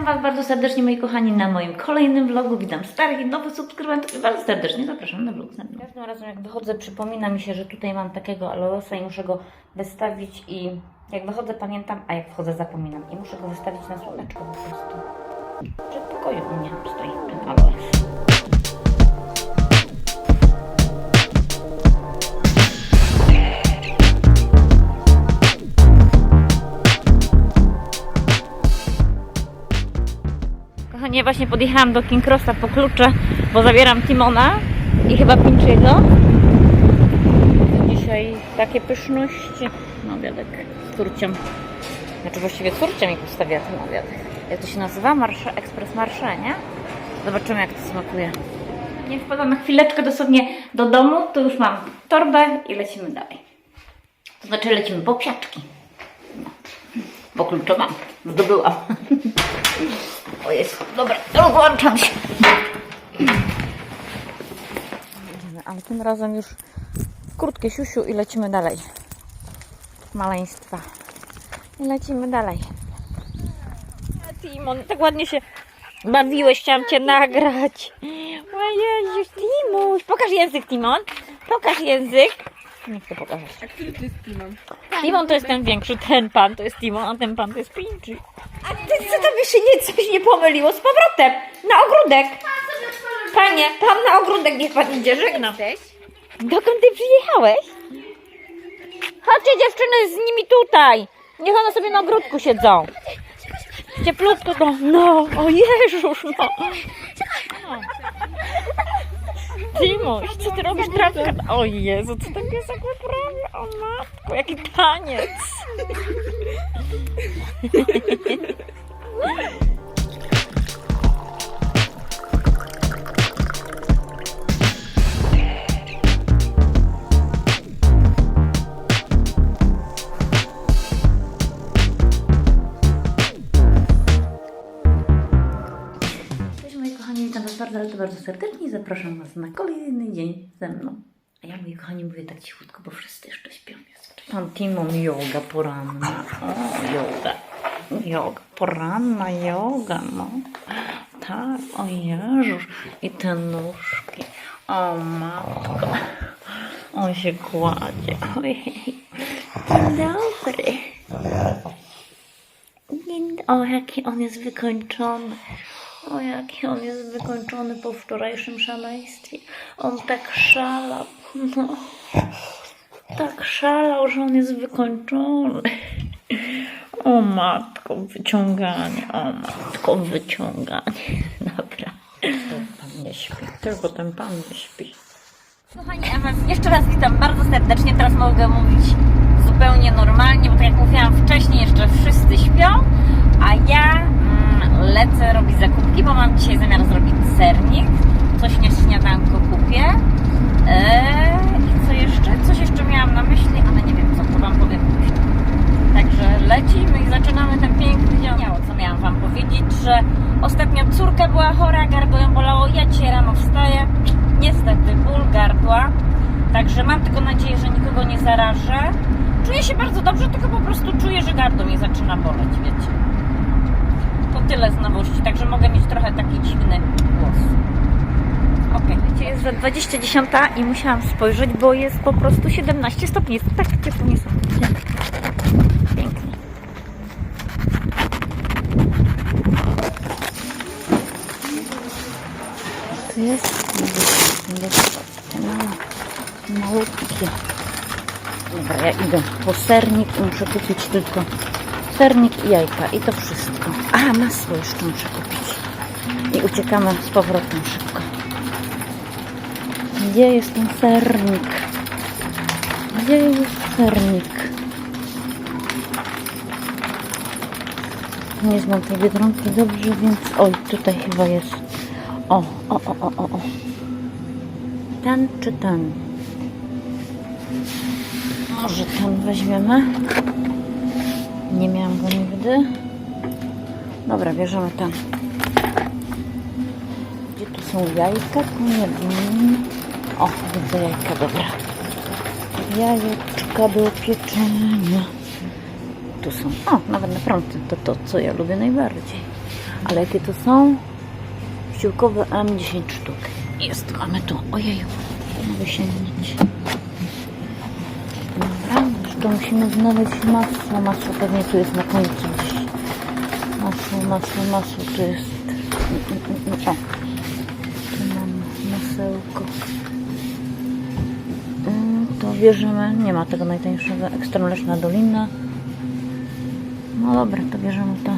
Witam Was bardzo serdecznie, moi kochani, na moim kolejnym vlogu. Witam starych i nowych subskrybentów i bardzo serdecznie zapraszam na vlog ze mną. Każdym razem, jak wychodzę, przypomina mi się, że tutaj mam takiego aloesa i muszę go wystawić i jak wychodzę, pamiętam, a jak wchodzę, zapominam. I muszę go wystawić na słoneczko po prostu. Przed pokoju u mnie stoi ten aloes. Ja właśnie podjechałam do King Crossa po klucze, bo zabieram Timona i chyba Pinchiego. Dzisiaj takie pyszności. No, obiadek z turciem. Znaczy właściwie turciem mi postawia ten obiadek. Jak to się nazywa? Marsze, Ekspres Marsze, nie? Zobaczymy jak to smakuje. Nie wpadam na chwileczkę dosłownie do domu, to już mam torbę i lecimy dalej. To znaczy lecimy po psiaczki. No. Bo klucze mam. Zdobyłam. O jest, dobra, rozłączam się. Ale tym razem już krótkie siusiu i lecimy dalej. Maleństwa. I lecimy dalej. Timon, tak ładnie się bawiłeś, chciałam Cię nagrać. O Jezus, Timuś. Pokaż język, Timon. Pokaż język. Nie chcę pokazać. A który to jest Timon? Timon to jest ten większy, ten pan to jest Timon, a ten pan to jest Pinchy. A ty co to by się nie, coś nie pomyliło z powrotem? Na ogródek! Panie, tam na ogródek niech pan idzie, żegnam. Dokąd ty przyjechałeś? Chodźcie dziewczyny z nimi tutaj. Niech one sobie na ogródku siedzą. Cieplutko to. No, o Jezus, no. Timuś, co ty robisz trawkę? O Jezu, co ten piesek wyprawia? O matko, jaki taniec. bardzo, serdecznie i zapraszam Was na kolejny dzień ze mną. A ja moi kochani mówię tak cichutko, bo wszyscy jeszcze śpią. Pan Timon, yoga poranna. O, yoga. Yoga, poranna yoga, no. Tak, o Jezus. I te nóżki. O matko. On się kładzie. Ojej. Dzień dobry. Dzień O, jaki on jest wykończony. O, jaki on jest wykończony po wczorajszym szaleństwie. On tak szalał. No. Tak szalał, że on jest wykończony. O matko, wyciąganie. O matko, wyciąganie. Dobra. Pan nie śpi. Tylko ten pan nie śpi. Kochani, jeszcze raz witam bardzo serdecznie. Teraz mogę mówić zupełnie normalnie, bo tak jak mówiłam wcześniej, jeszcze wszyscy śpią, a ja lecę robić zakupki, bo mam dzisiaj zamiar zrobić sernik. Coś na śniadanko kupię. Eee, I co jeszcze? Coś jeszcze miałam na myśli, ale nie wiem co, to Wam powiem później. Także lecimy i zaczynamy ten piękny dzień. Co miałam Wam powiedzieć, że ostatnio córka była chora, gardło ją bolało, ja dzisiaj rano wstaję, niestety ból gardła, także mam tylko nadzieję, że nikogo nie zarażę. Czuję się bardzo dobrze, tylko po prostu czuję, że gardło mnie zaczyna boleć, wiecie. Tyle z nowości, także mogę mieć trochę taki dziwny głos. Okej, wiecie, jest za 20.10 i musiałam spojrzeć, bo jest po prostu 17 stopni, jest tak ciepło niesamowicie. Pięknie. To jest malutkie. Dobra, ja idę po sernik muszę kupić tylko sernik i jajka i to wszystko. A, masło jeszcze muszę kupić. I uciekamy z powrotem szybko. Gdzie jest ten sernik? Gdzie jest sernik? Nie znam tej biedronki dobrze, więc... Oj, tutaj chyba jest. O, o, o, o, o, o. Ten czy ten? Może ten weźmiemy? Nie miałam go nigdy. Dobra, bierzemy ten. Gdzie tu są jajka? Nie wiem. O, widzę jajka, dobra. Jajeczka do pieczenia. Tu są. O, nawet naprawdę to to, co ja lubię najbardziej. Ale jakie to są? Ściółkowe M10 sztuk. Jest, mamy tu. Ojeju, mogę jeszcze musimy znaleźć masło. Masło pewnie tu jest na końcu. Masło, masło, masło tu jest. O, tu mam masełko. Mm, To bierzemy, nie ma tego najtańszego, ekstra mleczna dolina. No dobra, to bierzemy to.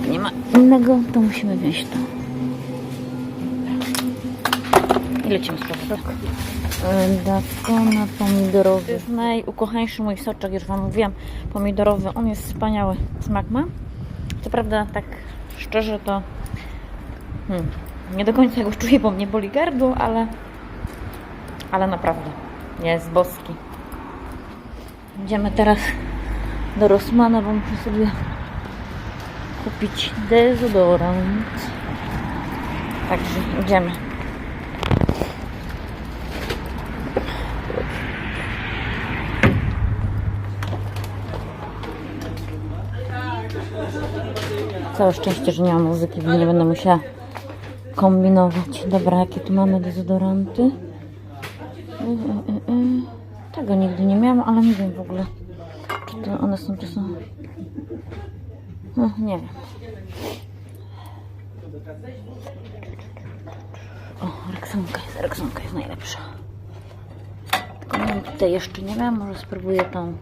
Jak nie ma innego, to musimy wziąć to. I lecimy z powrotem. Dakona pomidorowy. To jest najukochańszy mój soczek, już Wam mówiłam. Pomidorowy, on jest wspaniały. Smak ma. Co prawda, tak szczerze to hmm, nie do końca go czuję, bo mnie boli gardło, ale ale naprawdę jest boski. Idziemy teraz do Rosmana, bo muszę sobie kupić dezodorant. Także idziemy. Całe szczęście, że nie ma muzyki, bo nie będę musiała kombinować. Dobra, jakie tu mamy dezodoranty? Y, y, y. Tego nigdy nie miałam, ale nie wiem w ogóle, czy to one są, czy są... No, nie wiem. O, Reksonka jest, Reksonka jest najlepsza. Tylko wiem, tutaj jeszcze nie miałam, może spróbuję tą.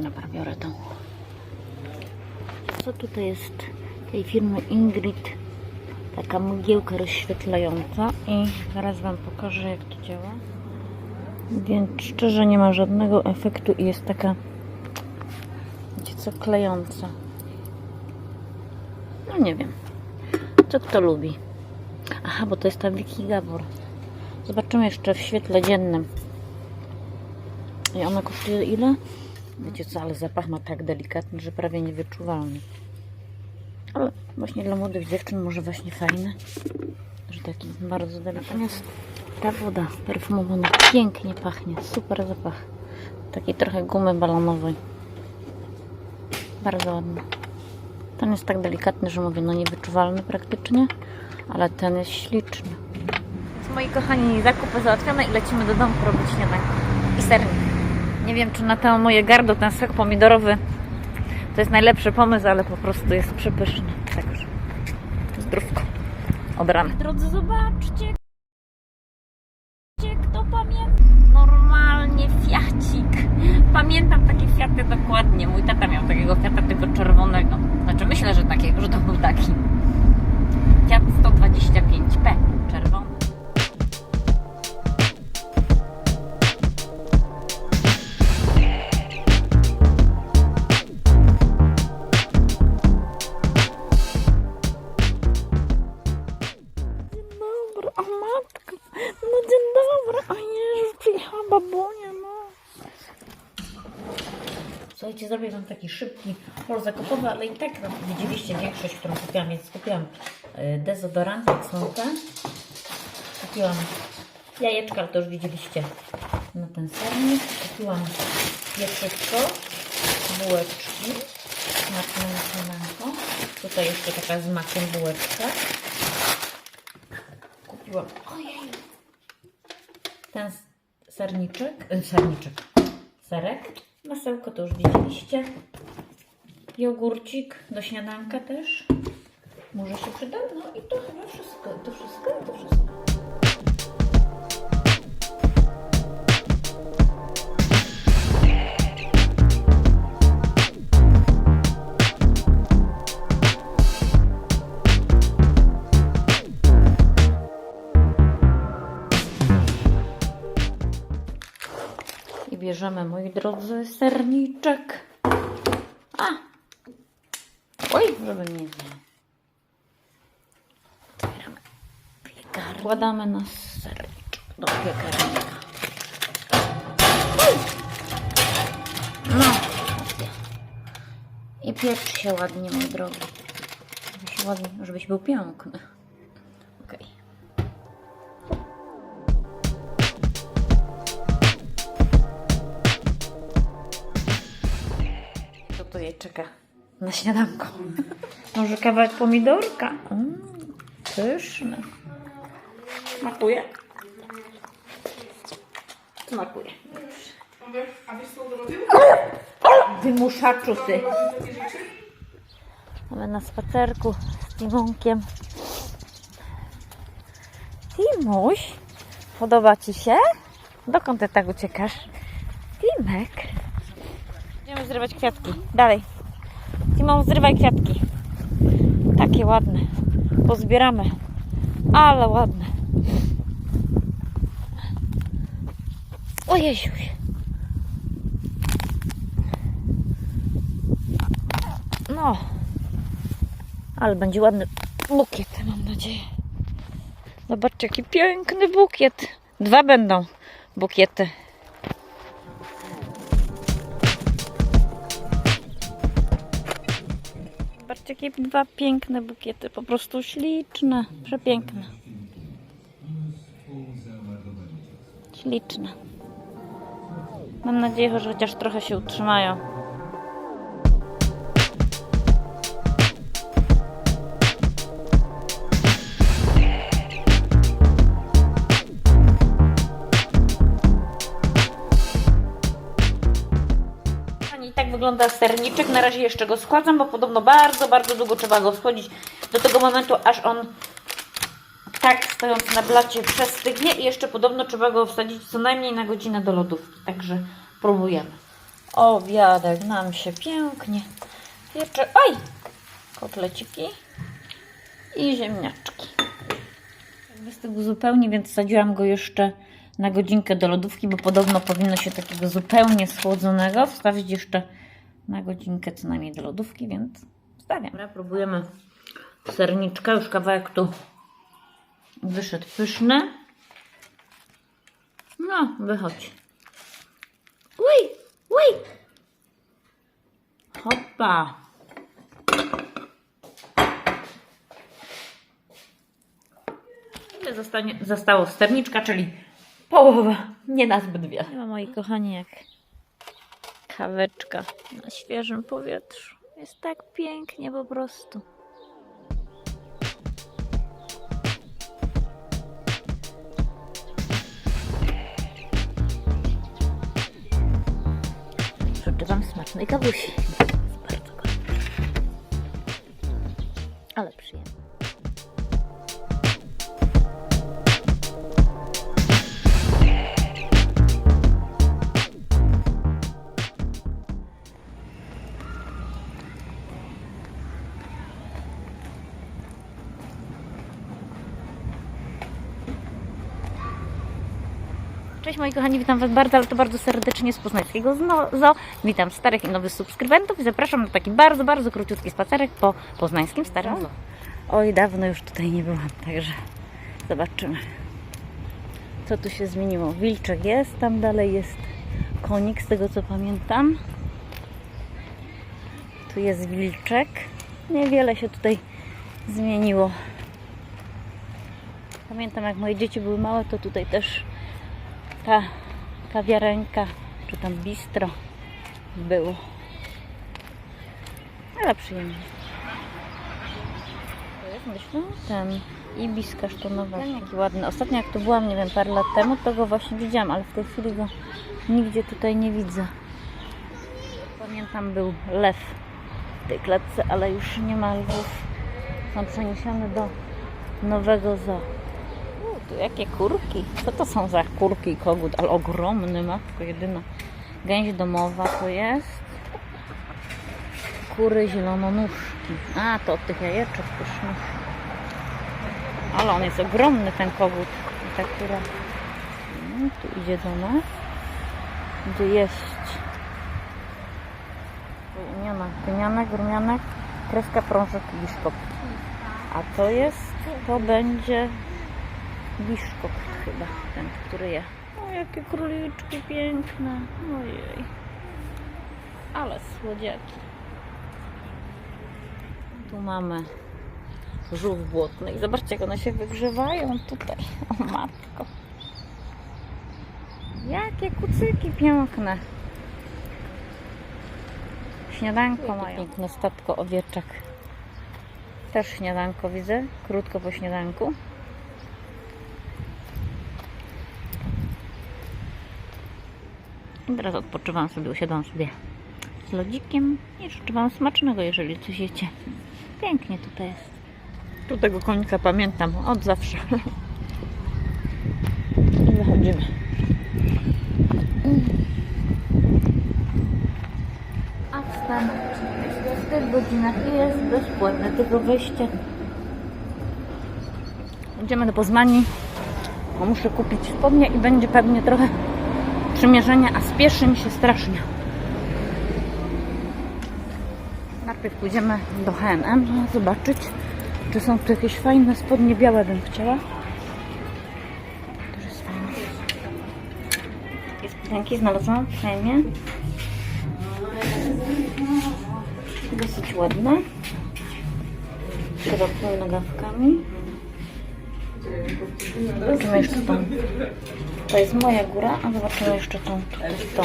Dobra, biorę tą. Co tutaj jest tej firmy Ingrid? Taka mgiełka rozświetlająca i zaraz Wam pokażę jak to działa. Więc szczerze nie ma żadnego efektu i jest taka wiecie co, klejąca. No nie wiem. Co kto lubi. Aha, bo to jest ta Vicky Gabor. Zobaczymy jeszcze w świetle dziennym. I ona kosztuje ile? Wiecie co, ale zapach ma tak delikatny, że prawie niewyczuwalny. Ale właśnie dla młodych dziewczyn może właśnie fajny, że taki bardzo delikatny. Natomiast ta woda perfumowana pięknie pachnie, super zapach. Takiej trochę gumy balonowej. Bardzo ładny. Ten jest tak delikatny, że mówię, no niewyczuwalny praktycznie, ale ten jest śliczny. Więc moi kochani, zakupy załatwione i lecimy do domu robić śniadanie. I sernik. Nie wiem, czy na to moje gardło, ten sok pomidorowy to jest najlepszy pomysł, ale po prostu jest przepyszny. Także zdrówko. Od rana. Drodzy, zobaczcie, kto pamięta. Normalnie fiacik. Pamiętam takie fiaty dokładnie. Mój tata miał takiego fiata tylko czerwonego. Znaczy myślę, że takiego, że to był taki. Wam taki szybki haul zakupowy, ale i tak widzieliście większość, którą kupiłam, więc kupiłam y, dezodorant, Rexonkę. Kupiłam jajeczka, ale to już widzieliście na ten sernik. Kupiłam pieczywko, bułeczki, smaczne na. Tutaj jeszcze taka z makiem bułeczka kupiłam. Ojej. Ten serniczek, y, serniczek, serek, masełko to już widzieliście. Jogurcik do śniadanka też. Może się przyda. No i to chyba wszystko. To wszystko, to wszystko. Bierzemy, moi drodzy, serniczek. A! Oj, żeby nie... Otwieramy piekarnik. Wkładamy na serniczek do piekarnika. No. I piecz się ładnie, mój drogi. Ładnie, żebyś był piękny. Na śniadanko. Może kawałek pomidorka? Mm, pyszne. Smakuje? Smakuje. Wymuszaczu ty. Mamy na spacerku z Timonkiem. Timuś, podoba Ci się? Dokąd Ty tak uciekasz? Timek. Idziemy zrywać kwiatki. Dalej. Timon, zrywaj kwiatki. Takie ładne. Pozbieramy. Ale ładne. O Jeziuś. No. Ale będzie ładny bukiet, mam nadzieję. Zobaczcie, jaki piękny bukiet. Dwa będą bukiety. Zobaczcie, jakie dwa piękne bukiety. Po prostu śliczne, przepiękne. Śliczne. Mam nadzieję, że chociaż trochę się utrzymają. Wygląda serniczek. Na razie jeszcze go schładzam, bo podobno bardzo, bardzo długo trzeba go wchodzić do tego momentu, aż on tak stojąc na blacie przestygnie i jeszcze podobno trzeba go wsadzić co najmniej na godzinę do lodówki. Także próbujemy. Obiadek nam się pięknie piecze. Oj! Kotleciki i ziemniaczki. Wystygł zupełnie, więc wsadziłam go jeszcze na godzinkę do lodówki, bo podobno powinno się takiego zupełnie schłodzonego wstawić jeszcze na godzinkę co najmniej do lodówki, więc wstawiam. Dobra, próbujemy serniczka, już kawałek tu wyszedł pyszny. No, wychodź. Uj, uj. Hopa. Ile zostanie, zostało sterniczka, czyli połowa, nie na zbyt wiele. Ma moi kochani jak kaweczka na świeżym powietrzu. Jest tak pięknie po prostu. Życzę Wam smacznej kawusi. Jest bardzo gorąco. Ale przyjemnie. Moi kochani, witam Was bardzo, ale to bardzo serdecznie z Poznańskiego Zoo. Witam starych i nowych subskrybentów i zapraszam na taki bardzo, bardzo króciutki spacerek po poznańskim Starym Zoo. Oj, dawno już tutaj nie byłam, także zobaczymy, co tu się zmieniło. Wilczek jest, tam dalej jest konik, z tego co pamiętam. Tu jest wilczek. Niewiele się tutaj zmieniło. Pamiętam, jak moje dzieci były małe, to tutaj też ta kawiarenka, czy tam bistro było. Ale przyjemnie. To jest, myślę, ten ibis kasztanowy. Jaki ładny. Ostatnio jak tu byłam, nie wiem, parę lat temu, to go właśnie widziałam, ale w tej chwili go nigdzie tutaj nie widzę. Pamiętam, był lew w tej klatce, ale już nie ma lwów. Są przeniesione do nowego zoo. Tu jakie kurki. Co to są za kurki i kogut? Ale ogromny, matko jedyna. Gęś domowa to jest. Kury zielononuszki. A, to od tych jajeczek pysznych. Ale on jest ogromny, ten kogut. I ta kura. Mm, tu idzie do nas. Gdzie jeść. Imiona. Tymianek, rumianek, kreska, prążek, biszkop. A to jest, to będzie Biszkop chyba, ten, który je. O, jakie króliczki piękne. Ojej. Ale słodziaki. Tu mamy żółw błotny. I zobaczcie, jak one się wygrzewają tutaj. O matko. Jakie kucyki piękne. śniadanko mają. Piękne statko owieczek. Też śniadanko widzę, krótko po śniadanku. I teraz odpoczywam sobie, usiadłam sobie z lodzikiem i życzę Wam smacznego, jeżeli coś jecie. Pięknie tutaj jest. Tu tego konika pamiętam od zawsze. I wychodzimy. A wstan w tych godzinach jest bezpłatne tylko wejście. Idziemy do Poznani, bo muszę kupić spodnie i będzie pewnie trochę przymierzenia, a spieszy mi się strasznie. Najpierw pójdziemy do H&M zobaczyć, czy są tu jakieś fajne spodnie białe bym chciała. Też jest fajne. Takie spodenki znalazłam H&M. Dosyć ładne. Szerokimi nogawkami. Zobaczymy jeszcze tą. To jest moja góra, a zobaczymy jeszcze tą. tą.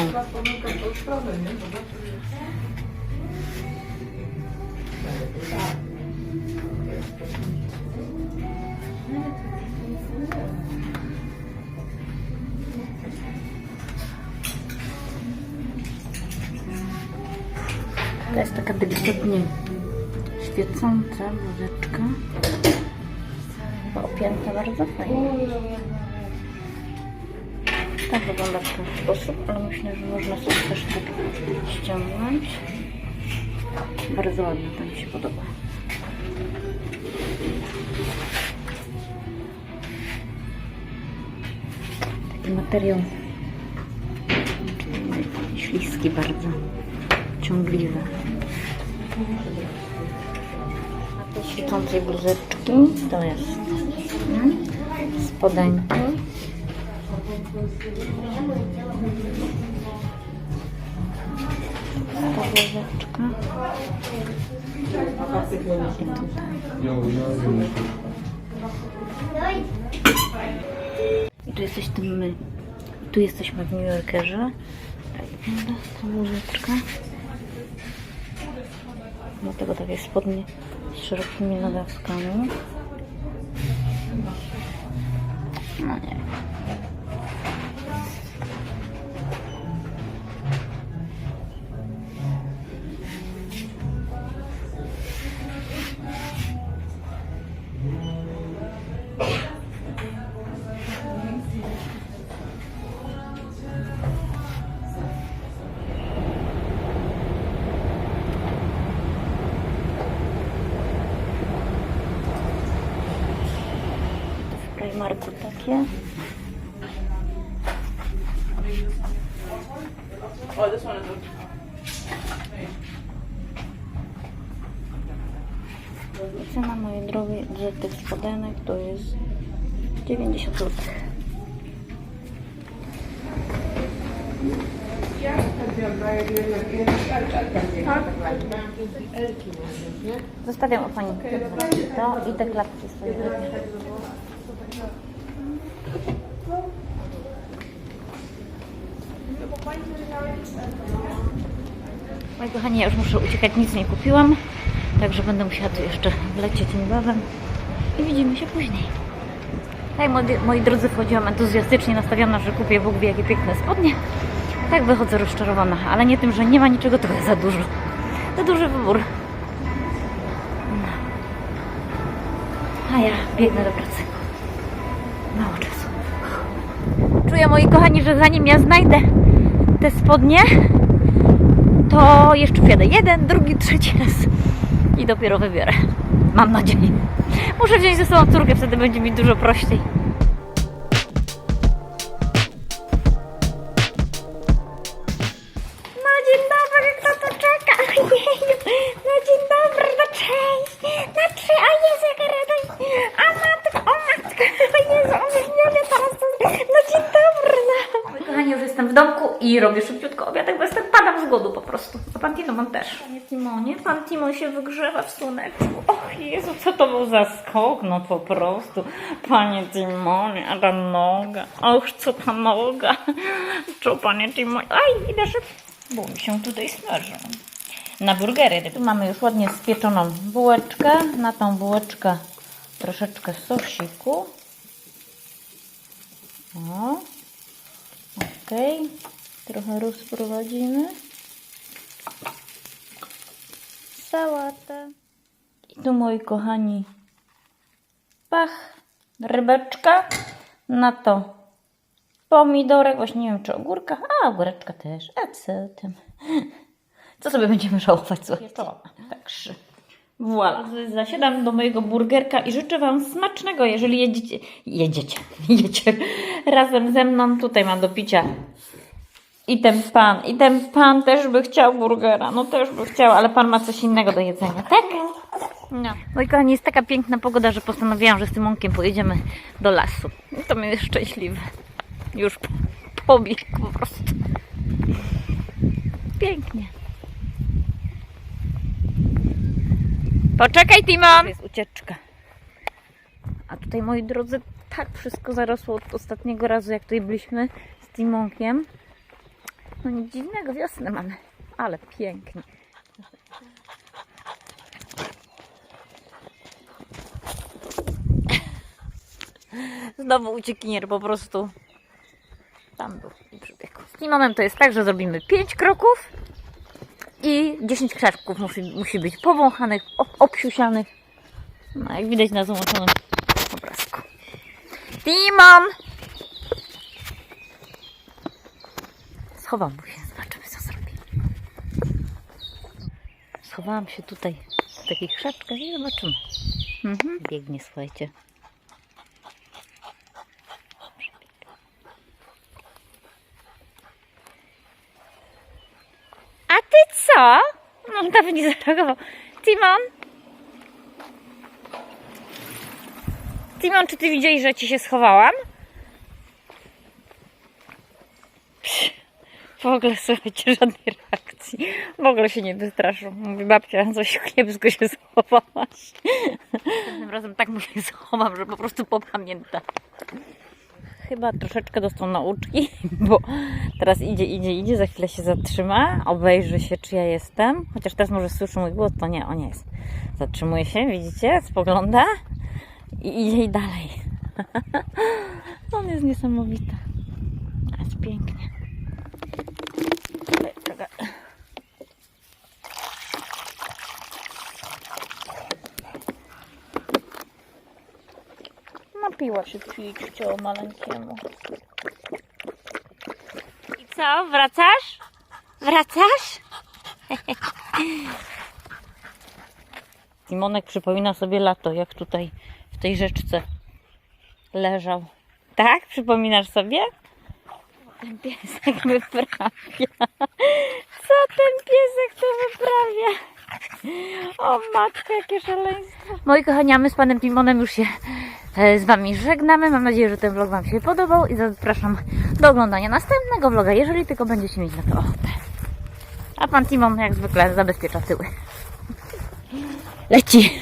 To jest taka delikatnie świecąca. Chyba opięta bardzo fajnie. Tak wygląda w ten sposób, ale myślę, że można sobie też tak ściągnąć. Bardzo ładna, to mi się podoba. Taki materiał śliski bardzo, ciągliwy. A te bluzeczki to jest mm, spodenki. Bluzeczka. I tutaj. I tu jesteśmy my. I tu jesteśmy w New Yorkerze. Tak wygląda ta bluzeczka. Do tego takie spodnie z szerokimi nogawkami. No nie takie. Cena mojej drogi tych spodenek to jest 90 zł. Zostawiam u Pani to i te klapki swoje. Moi kochani, ja już muszę uciekać, nic nie kupiłam, także będę musiała tu jeszcze wlecieć niebawem i widzimy się później. Tak, moi, moi drodzy, wchodziłam entuzjastycznie nastawiona, że kupię Bóg wie jakie piękne spodnie. Tak wychodzę rozczarowana, ale nie tym, że nie ma niczego, jest za dużo. Za duży wybór. No. A ja biegnę do pracy. Czuję, moi kochani, że zanim ja znajdę te spodnie, to jeszcze wjadę jeden, drugi, trzeci raz i dopiero wybiorę. Mam nadzieję. Muszę wziąć ze sobą córkę, wtedy będzie mi dużo prościej. I robię szybciutko obiadek, bo jestem, padam z głodu po prostu, a pan Tino też. Panie Timonie, pan Timon się wygrzewa w słoneczku, och Jezu, co to był za skok, no po prostu, panie Timonie, a ta noga, och, co ta noga, co panie Timonie, aj, idę szybko, bo mi się tutaj smażą. na burgery. Tu mamy już ładnie spieczoną bułeczkę. Na tą bułeczkę troszeczkę sosiku. O. Okej. Trochę rozprowadzimy. Sałatę. I tu moi kochani pach, rybeczka. Na to pomidorek, właśnie nie wiem czy ogórka, a ogóreczka też. A co tam? Co sobie będziemy żałować, słuchajcie? Także voilà. Zasiadam do mojego burgerka i życzę Wam smacznego, jeżeli jedziecie, jedziecie, jedziecie razem ze mną. Tutaj mam do picia i ten pan, i ten pan też by chciał burgera, no też by chciał, ale pan ma coś innego do jedzenia, tak? No. Moi kochani, jest taka piękna pogoda, że postanowiłam, że z Tymonkiem pojedziemy do lasu. I to mnie jest szczęśliwy. Już pobiegł po prostu. Pięknie. Poczekaj, Timon! Jest ucieczka. A tutaj, moi drodzy, tak wszystko zarosło od ostatniego razu, jak tutaj byliśmy z Timonkiem. No nic dziwnego, wiosnę mamy. Ale pięknie. Znowu uciekinier po prostu. Tam był i przybiegł. Z Timonem to jest tak, że zrobimy 5 kroków i 10 krzaczków musi, musi być powąchanych, ob, obsiusianych. No, jak widać na załączonym obrazku. Timon! Schowam się, zobaczymy co zrobi. Schowałam się tutaj w takich krzaczkach i zobaczymy. Mhm. Biegnie, słuchajcie. A ty co? No, nawet nie zareagował. Timon? Timon, czy ty widziałeś, że ci się schowałam? Psz, W ogóle, słuchajcie, żadnej reakcji. W ogóle się nie wystraszył. Mówi babcia, coś kiepsko się schowałaś. Tym razem tak mu się schowam, że po prostu popamięta. Chyba troszeczkę dostał nauczki, bo teraz idzie, idzie, idzie, za chwilę się zatrzyma, obejrzy się, czy ja jestem. Chociaż teraz może słyszy mój głos, to nie, on jest. Zatrzymuje się, widzicie, spogląda i idzie i dalej. On jest niesamowity. Jest pięknie. Napiła się pićcio maleńkiemu. I co, wracasz? Wracasz? Timonek przypomina sobie lato, jak tutaj w tej rzeczce leżał. Tak? Przypominasz sobie? Ten piesek wyprawia. Co ten piesek tu wyprawia? O matko, jakie szaleństwo. Moi kochani, a my z panem Timonem już się z wami żegnamy. Mam nadzieję, że ten vlog wam się podobał i zapraszam do oglądania następnego vloga, jeżeli tylko będziecie mieć na to ochotę. A pan Timon jak zwykle zabezpiecza tyły. Leci!